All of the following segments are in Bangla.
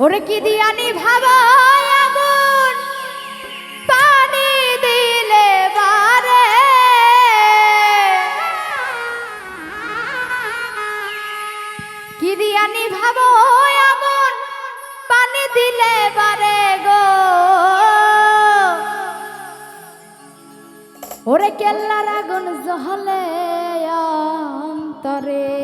ওরে কি দিয়ানি ভাবা আগুন? পানি দিলে বারে। কি দিয়ানি ভাবো আগুন? পানি দিলে বারে গো। ওরে কেল্লার আগুন জহলে অন্তরে।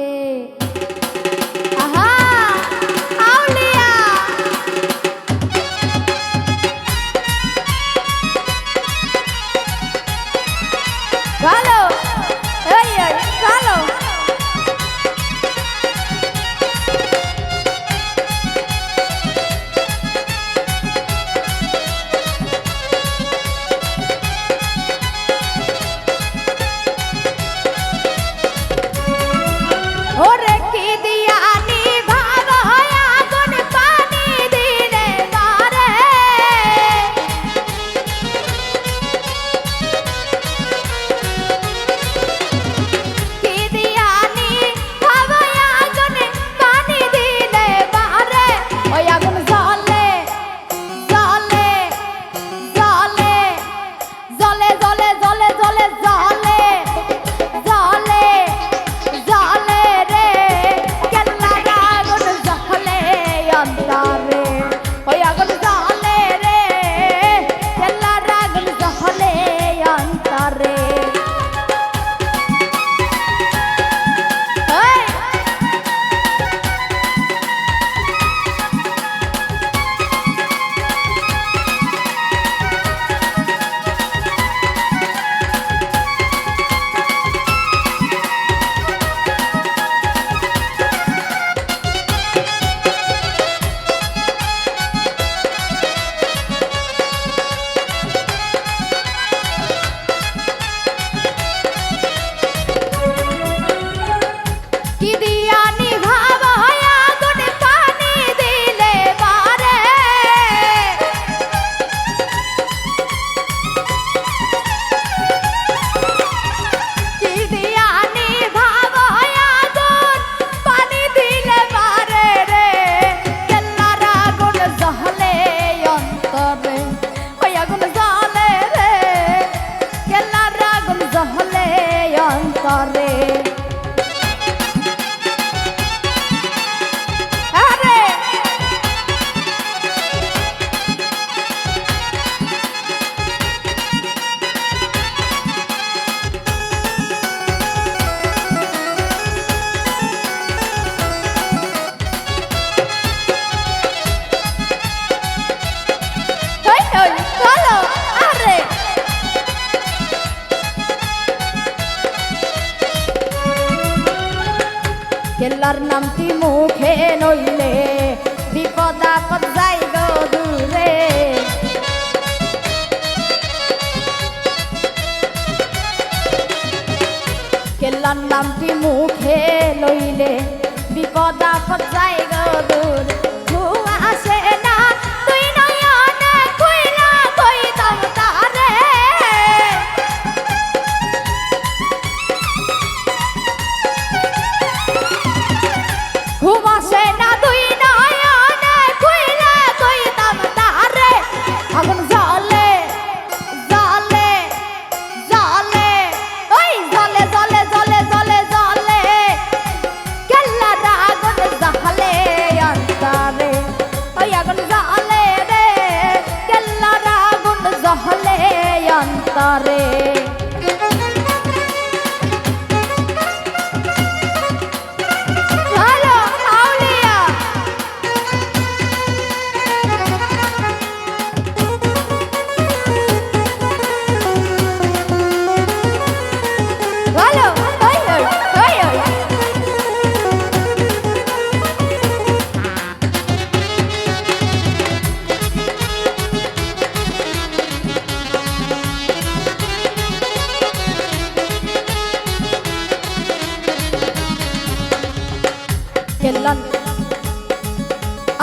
পদাপ যাই গো দূরে।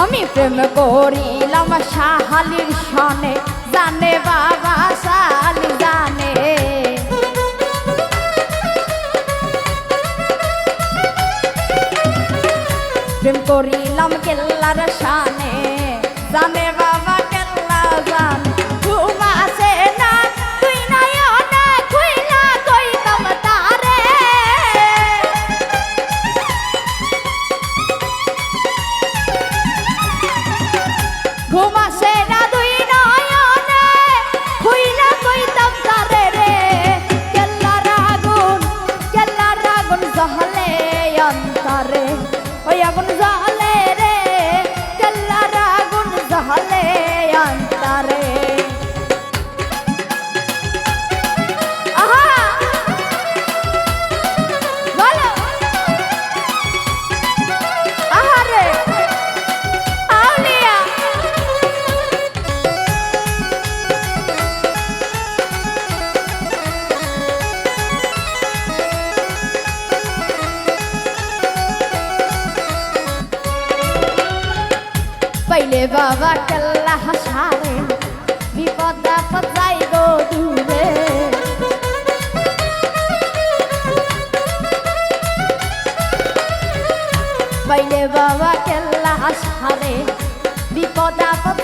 আমি প্রেম করিলাম শাহালির সনে। জানে বাবা শালি জানে। প্রেম করিলাম কেল্লার সানে। জানে বাবা বাবা কাল্লা হাসারে বিপদ আপদ যাই গো দূরে। বাইলে বাবা কাল্লা হাসারে বিপদ আপদ